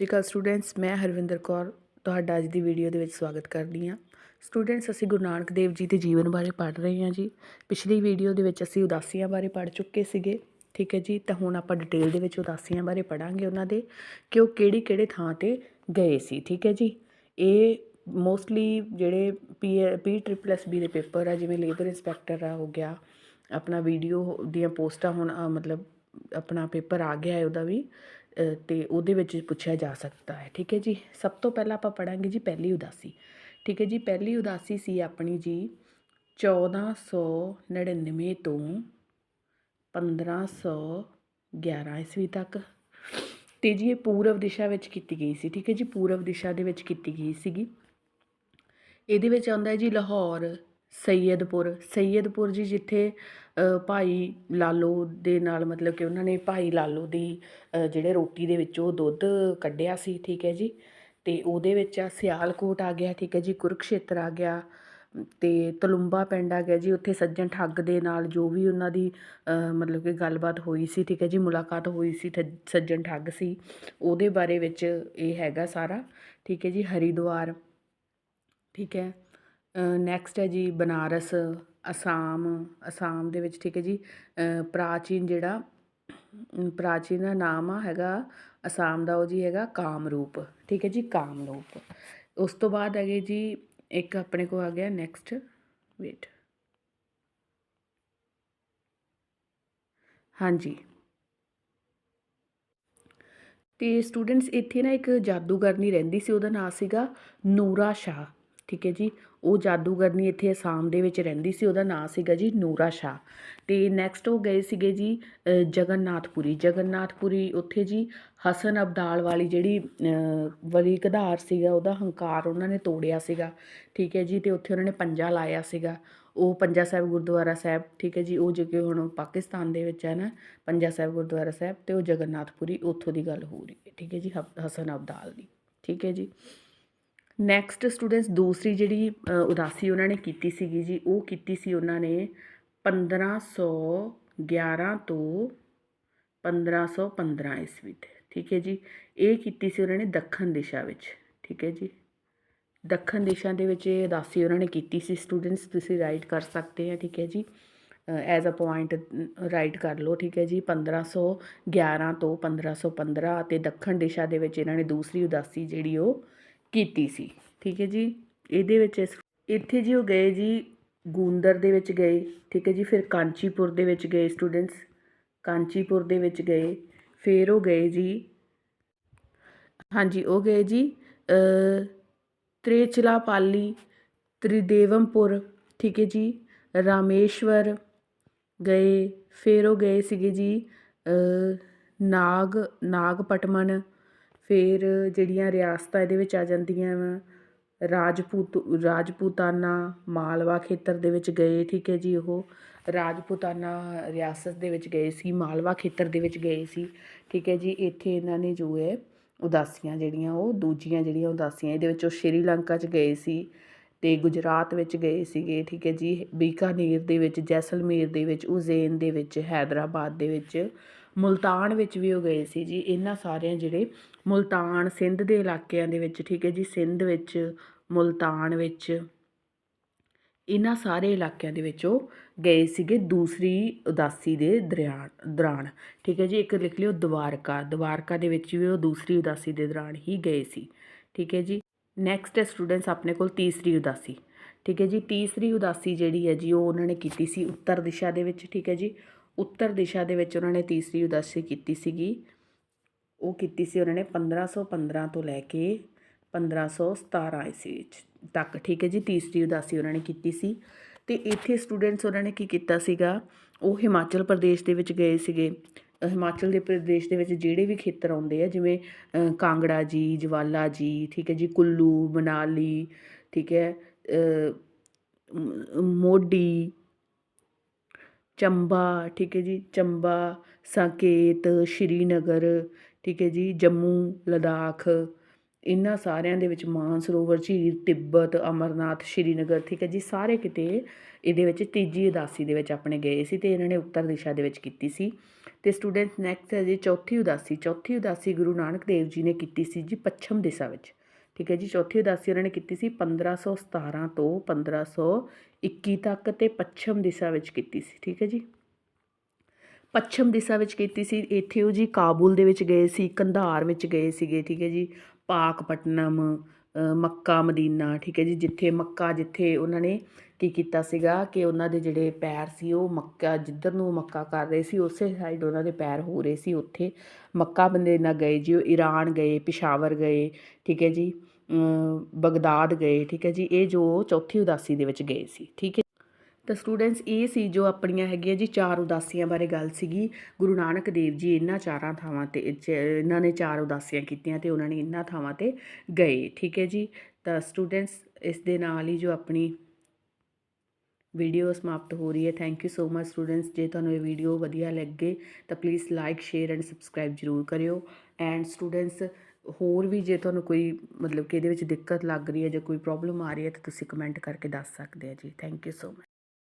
ਜੀ ਕੱਲ ਸਟੂਡੈਂਟਸ ਮੈਂ ਹਰਵਿੰਦਰ ਕੌਰ ਤੁਹਾਡਾ ਅੱਜ ਦੀ ਵੀਡੀਓ ਦੇ ਵਿੱਚ ਸਵਾਗਤ ਕਰਦੀ ਹਾਂ। ਸਟੂਡੈਂਟਸ ਅਸੀਂ ਗੁਰੂ ਨਾਨਕ ਦੇਵ ਜੀ ਦੇ ਜੀਵਨ ਬਾਰੇ ਪੜ੍ਹ ਰਹੇ ਹਾਂ ਜੀ। ਪਿਛਲੀ ਵੀਡੀਓ ਦੇ ਵਿੱਚ ਅਸੀਂ ਉਦਾਸੀਆਂ ਬਾਰੇ ਪੜ੍ਹ ਚੁੱਕੇ ਸੀਗੇ, ਠੀਕ ਹੈ ਜੀ? ਤਾਂ ਹੁਣ ਆਪਾਂ ਡਿਟੇਲ ਦੇ ਵਿੱਚ ਉਦਾਸੀਆਂ ਬਾਰੇ ਪੜਾਂਗੇ ਉਹਨਾਂ ਦੇ ਕਿ ਉਹ ਕਿਹੜੀ ਕਿਹੜੇ ਥਾਂ ਤੇ ਗਏ ਸੀ, ਠੀਕ ਹੈ ਜੀ? ਇਹ ਮੋਸਟਲੀ ਜਿਹੜੇ P P triple S B ਦੇ ਪੇਪਰ ਆ, ਜਿਵੇਂ ਲੇਬਰ ਇੰਸਪੈਕਟਰ ਆ, ਹੋ ਗਿਆ। ਆਪਣਾ ਵੀਡੀਓ ਦੀਆਂ ਪੋਸਟਾਂ ਹੁਣ ਮਤਲਬ ਆਪਣਾ ਪੇਪਰ ਆ ਗਿਆ ਹੈ ਉਹਦਾ ਵੀ। ਅਤੇ ਉਹਦੇ ਵਿੱਚ ਪੁੱਛਿਆ ਜਾ ਸਕਦਾ ਹੈ। ਠੀਕ ਹੈ ਜੀ? ਸਭ ਤੋਂ ਪਹਿਲਾਂ ਆਪਾਂ ਪੜਾਂਗੇ ਜੀ ਪਹਿਲੀ ਉਦਾਸੀ। ਠੀਕ ਹੈ ਜੀ? ਪਹਿਲੀ ਉਦਾਸੀ ਸੀ ਆਪਣੀ ਜੀ 1499 ਤੋਂ 1511 ਈਸਵੀ ਤੱਕ। ਤੇ ਜੀ ਇਹ ਪੂਰਬ ਦਿਸ਼ਾ ਵਿੱਚ ਕੀਤੀ ਗਈ ਸੀ। ਠੀਕ ਹੈ ਜੀ? ਪੂਰਬ ਦਿਸ਼ਾ ਦੇ ਵਿੱਚ ਕੀਤੀ ਗਈ ਸੀਗੀ। ਇਹਦੇ ਵਿੱਚ ਆਉਂਦਾ ਹੈ ਜੀ ਲਾਹੌਰ, ਸੈਯਦਪੁਰ। ਸੈਯਦਪੁਰ ਜੀ ਜਿੱਥੇ ਭਾਈ ਲਾਲੋ ਦੇ ਨਾਲ ਮਤਲਬ ਕਿ ਉਹਨਾਂ ਨੇ ਭਾਈ ਲਾਲੋ ਦੀ ਜਿਹੜੇ ਰੋਟੀ ਦੇ ਵਿੱਚੋਂ ਦੁੱਧ ਕੱਢਿਆ ਸੀ, ਠੀਕ ਹੈ ਜੀ। ਅਤੇ ਉਹਦੇ ਵਿੱਚ ਆ ਸਿਆਲਕੋਟ ਆ ਗਿਆ, ਠੀਕ ਹੈ ਜੀ, ਕੁਰੂਕਸ਼ੇਤਰ ਆ ਗਿਆ। ਅਤੇ ਤਲੁੰਬਾ ਪਿੰਡ ਆ ਗਿਆ ਜੀ, ਉੱਥੇ ਸੱਜਣ ਠੱਗ ਦੇ ਨਾਲ ਜੋ ਵੀ ਉਹਨਾਂ ਦੀ ਮਤਲਬ ਕਿ ਗੱਲਬਾਤ ਹੋਈ ਸੀ, ਠੀਕ ਹੈ ਜੀ, ਮੁਲਾਕਾਤ ਹੋਈ ਸੀ ਠ- ਸੱਜਣ ਠੱਗ ਸੀ। ਉਹਦੇ ਬਾਰੇ ਵਿੱਚ ਇਹ ਹੈਗਾ ਸਾਰਾ, ਠੀਕ ਹੈ ਜੀ, ਹਰਿਦੁਆਰ, ਠੀਕ ਹੈ। ਨੈਕਸਟ ਹੈ ਜੀ, ਬਨਾਰਸ। ਅਸਾਮ ਅਸਾਮ ਦੇ ਵਿੱਚ, ਠੀਕ ਹੈ ਜੀ ਪ੍ਰਾਚੀਨ ਜਿਹੜਾ ਪ੍ਰਾਚੀਨ ਦਾ ਨਾਮ ਆ ਹੈਗਾ, ਅਸਾਮ ਦਾ ਉਹ ਜੀ ਹੈਗਾ ਕਾਮਰੂਪ, ਠੀਕ ਹੈ ਜੀ, ਕਾਮਰੂਪ। ਉਸ ਤੋਂ ਬਾਅਦ ਹੈਗੇ ਜੀ, ਇੱਕ ਆਪਣੇ ਕੋ ਆ ਗਿਆ ਨੈਕਸਟ ਵੇਟ ਹਾਂਜੀ। ਤੇ ਸਟੂਡੈਂਟਸ ਇੱਥੇ ਨਾ ਇੱਕ ਜਾਦੂਗਰਨੀ ਰਹਿੰਦੀ ਸੀ, ਉਹਦਾ ਨਾਮ ਸੀਗਾ ਨੂਰਾ ਸ਼ਾਹ, ਠੀਕ ਹੈ ਜੀ ਉਹ ਜਾਦੂਗਰਨੀ ਇੱਥੇ ਅਸਾਮ ਦੇ ਵਿੱਚ ਰਹਿੰਦੀ ਸੀ ਉਹਦਾ ਨਾਂ ਸੀਗਾ ਜੀ ਨੂਰਾ ਸ਼ਾਹ। ਤੇ ਨੈਕਸਟ ਉਹ ਗਏ ਸੀਗੇ ਜੀ ਜਗਨਨਾਥਪੁਰੀ। ਜਗਨਨਾਥਪੁਰੀ ਉੱਥੇ ਜੀ ਹਸਨ ਅਬਦਾਲ ਵਾਲੀ ਜਿਹੜੀ ਅ, ਵਲੀ ਕਧਾਰ ਸੀਗਾ ਉਹਦਾ ਹੰਕਾਰ ਉਹਨਾਂ ਨੇ ਤੋੜਿਆ ਸੀਗਾ। ਠੀਕ ਹੈ ਜੀ ਤੇ ਉੱਥੇ ਉਹਨਾਂ ਨੇ ਪੰਜਾ ਲਾਇਆ ਸੀਗਾ। ਉਹ ਪੰਜਾ ਸਾਹਿਬ ਗੁਰਦੁਆਰਾ ਸਾਹਿਬ ਠੀਕ ਹੈ ਜੀ ਉਹ ਜਿਹੜੇ ਹੁਣ ਪਾਕਿਸਤਾਨ ਦੇ ਵਿੱਚ ਹੈ ਨਾ ਪੰਜਾ ਸਾਹਿਬ ਗੁਰਦੁਆਰਾ ਸਾਹਿਬ ਤੇ ਉਹ ਜਗਨਨਾਥਪੁਰੀ ਉੱਥੋਂ ਦੀ ਗੱਲ ਹੋ ਰਹੀ ਹੈ। ਠੀਕ ਹੈ ਜੀ ਹਸਨ ਅਬਦਾਲ ਦੀ। ਠੀਕ ਹੈ ਜੀ। ਨੈਕਸਟ ਸਟੂਡੈਂਟਸ ਦੂਸਰੀ ਜਿਹੜੀ ਉਦਾਸੀ ਉਹਨਾਂ ਨੇ ਕੀਤੀ ਸੀਗੀ ਜੀ, ਉਹ ਕੀਤੀ ਸੀ ਉਹਨਾਂ ਨੇ 1511 ਤੋਂ 1515 ਈਸਵੀ ਤੇ, ਠੀਕ ਹੈ ਜੀ। ਇਹ ਕੀਤੀ ਸੀ ਉਹਨਾਂ ਨੇ ਦੱਖਣ ਦਿਸ਼ਾ ਵਿੱਚ, ਠੀਕ ਹੈ ਜੀ। ਦੱਖਣ ਦਿਸ਼ਾ ਦੇ ਵਿੱਚ ਇਹ ਉਦਾਸੀ ਉਹਨਾਂ ਨੇ ਕੀਤੀ ਸੀ। ਸਟੂਡੈਂਟਸ ਤੁਸੀਂ ਰਾਈਟ ਕਰ ਸਕਦੇ ਆ, ਠੀਕ ਹੈ ਜੀ। ਐਜ਼ ਅ ਪੁਆਇੰਟ ਰਾਈਟ ਕਰ ਲਓ, ਠੀਕ ਹੈ ਜੀ। 1511 ਤੋਂ 1515 ਅਤੇ ਦੱਖਣ ਦਿਸ਼ਾ ਦੇ ਵਿੱਚ ਇਹਨਾਂ ਨੇ ਦੂਸਰੀ ਉਦਾਸੀ ਜਿਹੜੀ ਉਹ ਕੀਤੀ ਸੀ। ਠੀਕ ਹੈ ਜੀ? ਇਹਦੇ ਵਿੱਚ ਇਸ- ਇੱਥੇ ਜੀ ਉਹ ਗਏ ਜੀ ਗੂੰਦਰ ਦੇ ਵਿੱਚ ਗਏ। ਠੀਕ ਹੈ ਜੀ? ਫਿਰ ਕਾਂਚੀਪੁਰ ਦੇ ਵਿੱਚ ਗਏ ਸਟੂਡੈਂਟਸ ਕਾਂਚੀਪੁਰ ਦੇ ਵਿੱਚ ਗਏ। ਫਿਰ ਉਹ ਗਏ ਜੀ। ਹਾਂਜੀ ਉਹ ਗਏ ਜੀ ਅ, ਤ੍ਰੇਚਲਾਪਾਲੀ ਤ੍ਰਿਦੇਵਮਪੁਰ। ਠੀਕ ਹੈ ਜੀ? ਰਾਮੇਸ਼ਵਰ ਗਏ। ਫਿਰ ਉਹ ਗਏ ਸੀਗੇ ਜੀ ਨਾਗ ਨਾਗਪਟਮਨ। ਫਿਰ ਜਿਹੜੀਆਂ ਰਿਆਸਤਾਂ ਇਹਦੇ ਵਿੱਚ ਆ ਜਾਂਦੀਆਂ ਵਾ, ਰਾਜਪੂਤ, ਰਾਜਪੂਤਾਨਾ ਮਾਲਵਾ ਖੇਤਰ ਦੇ ਵਿੱਚ ਗਏ, ਠੀਕ ਹੈ ਜੀ ਉਹ, ਰਾਜਪੂਤਾਨਾ ਰਿਆਸਤ ਦੇ ਵਿੱਚ ਗਏ ਸੀ, ਮਾਲਵਾ ਖੇਤਰ ਦੇ ਵਿੱਚ ਗਏ ਸੀ, ਠੀਕ ਹੈ ਜੀ, ਇੱਥੇ ਇਹਨਾਂ ਨੇ ਜੋ ਹੈ ਉਦਾਸੀਆਂ ਜਿਹੜੀਆਂ, ਉਹ ਦੂਜੀਆਂ ਜਿਹੜੀਆਂ ਉਦਾਸੀਆਂ, ਇਹਦੇ ਵਿੱਚ ਉਹ ਸ਼੍ਰੀਲੰਕਾ 'ਚ ਗਏ ਸੀ ਅਤੇ ਗੁਜਰਾਤ ਵਿੱਚ ਗਏ ਸੀਗੇ, ਠੀਕ ਹੈ ਜੀ, ਬੀਕਾਨੇਰ ਦੇ ਵਿੱਚ, ਜੈਸਲਮੇਰ ਦੇ ਵਿੱਚ, ਉਜ਼ੈਨ ਦੇ ਵਿੱਚ, ਹੈਦਰਾਬਾਦ ਦੇ ਵਿੱਚ, ਮੁਲਤਾਨ ਵਿੱਚ ਵੀ ਉਹ ਗਏ ਸੀ ਜੀ, ਇਹਨਾਂ ਸਾਰਿਆਂ ਜਿਹੜੇ ਮੁਲਤਾਨ ਸਿੰਧ ਦੇ ਇਲਾਕਿਆਂ ਦੇ ਵਿੱਚ, ਠੀਕ ਹੈ ਜੀ, ਸਿੰਧ ਵਿੱਚ, ਮੁਲਤਾਨ ਵਿੱਚ, ਇਹਨਾਂ ਸਾਰੇ ਇਲਾਕਿਆਂ ਦੇ ਵਿੱਚ ਉਹ ਗਏ ਸੀਗੇ ਦੂਸਰੀ ਉਦਾਸੀ ਦੇ ਦਰਿਆਨ ਦੌਰਾਨ, ਠੀਕ ਹੈ ਜੀ, ਇੱਕ ਲਿਖ ਲਿਓ ਦਵਾਰਕਾ ਦਵਾਰਕਾ ਦੇ ਵਿੱਚ ਵੀ ਉਹ ਦੂਸਰੀ ਉਦਾਸੀ ਦੇ ਦੌਰਾਨ ਹੀ ਗਏ ਸੀ, ਠੀਕ ਹੈ ਜੀ। ਨੈਕਸਟ ਸਟੂਡੈਂਟਸ ਆਪਣੇ ਕੋਲ ਤੀਸਰੀ ਉਦਾਸੀ, ਠੀਕ ਹੈ ਜੀ, ਤੀਸਰੀ ਉਦਾਸੀ ਜਿਹੜੀ ਹੈ ਜੀ, ਉਹ ਉਹਨਾਂ ਨੇ ਕੀਤੀ ਸੀ ਉੱਤਰ ਦਿਸ਼ਾ ਦੇ ਵਿੱਚ, ਠੀਕ ਹੈ ਜੀ। ਉੱਤਰ ਦਿਸ਼ਾ ਦੇ ਵਿੱਚ ਉਹਨਾਂ ਨੇ ਤੀਸਰੀ ਉਦਾਸੀ ਕੀਤੀ ਸੀਗੀ। ਉਹ ਕੀਤੀ ਸੀ ਉਹਨਾਂ ਨੇ 1515 ਤੋਂ ਲੈ ਕੇ 1517 ਈਸਵੀ ਵਿੱਚ ਤੱਕ, ਠੀਕ ਹੈ ਜੀ, ਤੀਸਰੀ ਉਦਾਸੀ ਉਹਨਾਂ ਨੇ ਕੀਤੀ ਸੀ। ਤੇ ਇੱਥੇ ਸਟੂਡੈਂਟਸ ਉਹਨਾਂ ਨੇ ਕੀ ਕੀਤਾ ਸੀਗਾ, ਉਹ ਹਿਮਾਚਲ ਪ੍ਰਦੇਸ਼ ਦੇ ਵਿੱਚ ਗਏ ਸੀਗੇ। ਹਿਮਾਚਲ ਦੇ ਪ੍ਰਦੇਸ਼ ਦੇ ਵਿੱਚ ਜਿਹੜੇ ਵੀ ਖੇਤਰ ਆਉਂਦੇ ਆ, ਜਿਵੇਂ ਕਾਂਗੜਾ ਜੀ, ਜਵਾਲਾ ਜੀ, ਠੀਕ ਹੈ ਜੀ, ਕੁੱਲੂ, ਮਨਾਲੀ, ਠੀਕ ਹੈ ਮੋਢੀ, ਚੰਬਾ, ਠੀਕ ਹੈ ਜੀ, ਚੰਬਾ, ਸਾਕੇਤ, ਸ਼੍ਰੀਨਗਰ ਠੀਕ ਹੈ ਜੀ, ਜੰਮੂ, ਲਦਾਖ, ਇਹਨਾਂ ਸਾਰਿਆਂ ਦੇ ਵਿੱਚ ਮਾਨਸਰੋਵਰ, ਝੀਲ, ਤਿੱਬਤ, ਅਮਰਨਾਥ, ਸ਼੍ਰੀਨਗਰ, ਠੀਕ ਹੈ ਜੀ, ਸਾਰੇ ਕਿਤੇ ਇਹਦੇ ਵਿੱਚ ਤੀਜੀ ਉਦਾਸੀ ਦੇ ਵਿੱਚ ਆਪਣੇ ਗਏ ਸੀ ਤੇ ਇਹਨਾਂ ਨੇ ਉੱਤਰ ਦਿਸ਼ਾ ਦੇ ਵਿੱਚ ਕੀਤੀ ਸੀ। ਤੇ ਸਟੂਡੈਂਟਸ ਨੈਕਸਟ ਹੈ ਜੀ, ਚੌਥੀ ਉਦਾਸੀ ਚੌਥੀ ਉਦਾਸੀ ਗੁਰੂ ਨਾਨਕ ਦੇਵ ਜੀ ਨੇ ਕੀਤੀ ਸੀ ਜੀ ਪੱਛਮ ਦਿਸ਼ਾ ਵਿੱਚ, ਠੀਕ ਹੈ ਜੀ, ਚੌਥੀ ਉਦਾਸੀ ਉਹਨਾਂ ਨੇ ਕੀਤੀ ਸੀ 1517 ਤੋਂ 1521 ਤੱਕ ਤੇ ਪੱਛਮ ਦਿਸ਼ਾ ਵਿੱਚ ਕੀਤੀ ਸੀ, ਠੀਕ ਹੈ ਜੀ। ਪੱਛਮ ਦਿਸ਼ਾ ਵਿੱਚ ਕੀਤੀ ਸੀ, ਇੱਥੇ ਉਹ ਜੀ ਕਾਬੁਲ ਦੇ ਵਿੱਚ ਗਏ ਸੀ, ਕੰਧਾਰ ਵਿੱਚ ਗਏ ਸੀਗੇ, ਠੀਕ ਹੈ ਜੀ। ਪਾਕਪਟਨਮ ਮੱਕਾ ਮਦੀਨਾ, ਠੀਕ ਹੈ ਜੀ, ਜਿੱਥੇ ਮੱਕਾ, ਜਿੱਥੇ ਉਹਨਾਂ ਨੇ ਕੀ ਕੀਤਾ ਸੀਗਾ ਕਿ ਉਹਨਾਂ ਦੇ ਜਿਹੜੇ ਪੈਰ ਸੀ, ਉਹ ਮੱਕਾ, ਜਿੱਧਰ ਨੂੰ ਮੱਕਾ ਕਰ ਰਹੇ ਸੀ, ਉਸੇ ਸਾਈਡ ਉਹਨਾਂ ਦੇ ਪੈਰ ਹੋ ਰਹੇ ਸੀ, ਉੱਥੇ ਮੱਕਾ ਬੰਦੇ ਨਾ ਗਏ ਜੀ, ਉਹ ਈਰਾਨ ਗਏ, ਪਿਸ਼ਾਵਰ ਗਏ, ਠੀਕ ਹੈ ਜੀ ਬਗਦਾਦ ਗਏ, ਠੀਕ ਹੈ ਜੀ, ਇਹ ਜੋ ਚੌਥੀ ਉਦਾਸੀ ਦੇ ਵਿੱਚ ਗਏ ਸੀ, ਠੀਕ ਹੈ ਤਾਂ ਸਟੂਡੈਂਟਸ, ਇਹ ਸੀ ਜੋ ਆਪਣੀਆਂ ਹੈਗੀਆਂ ਜੀ ਚਾਰ ਉਦਾਸੀਆਂ ਬਾਰੇ ਗੱਲ ਸੀਗੀ। ਗੁਰੂ ਨਾਨਕ ਦੇਵ ਜੀ ਇਹਨਾਂ ਚਾਰਾਂ ਥਾਵਾਂ ਤੇ, ਚ- ਇਹਨਾਂ ਨੇ ਚਾਰ ਉਦਾਸੀਆਂ ਕੀਤੀਆਂ ਤੇ ਉਹਨਾਂ ਨੇ ਇਹਨਾਂ ਥਾਵਾਂ ਤੇ ਗਏ, ਠੀਕ ਹੈ ਜੀ? ਤਾਂ ਸਟੂਡੈਂਟਸ, ਇਸ ਦੇ ਨਾਲ ਹੀ ਜੋ ਆਪਣੀ ਵੀਡੀਓ ਸਮਾਪਤ ਹੋ ਰਹੀ ਹੈ। Thank you so much students, ਜੇ ਤੁਹਾਨੂੰ ਇਹ ਵੀਡੀਓ ਵਧੀਆ ਲੱਗੇ ਤਾਂ please like share and subscribe ਜ਼ਰੂਰ ਕਰਿਓ। ਐਂਡ ਸਟੂਡੈਂਟਸ, ਹੋਰ ਵੀ ਜੇ ਤੁਹਾਨੂੰ ਕੋਈ ਮਤਲਬ ਕਿ ਇਹਦੇ ਵਿੱਚ ਦਿੱਕਤ ਲੱਗ ਰਹੀ ਹੈ ਜਾਂ ਕੋਈ ਪ੍ਰੋਬਲਮ ਆ ਰਹੀ ਹੈ ਤਾਂ ਤੁਸੀਂ ਕਮੈਂਟ ਕਰਕੇ ਦੱਸ ਸਕਦੇ ਆ ਜੀ। Thank you so much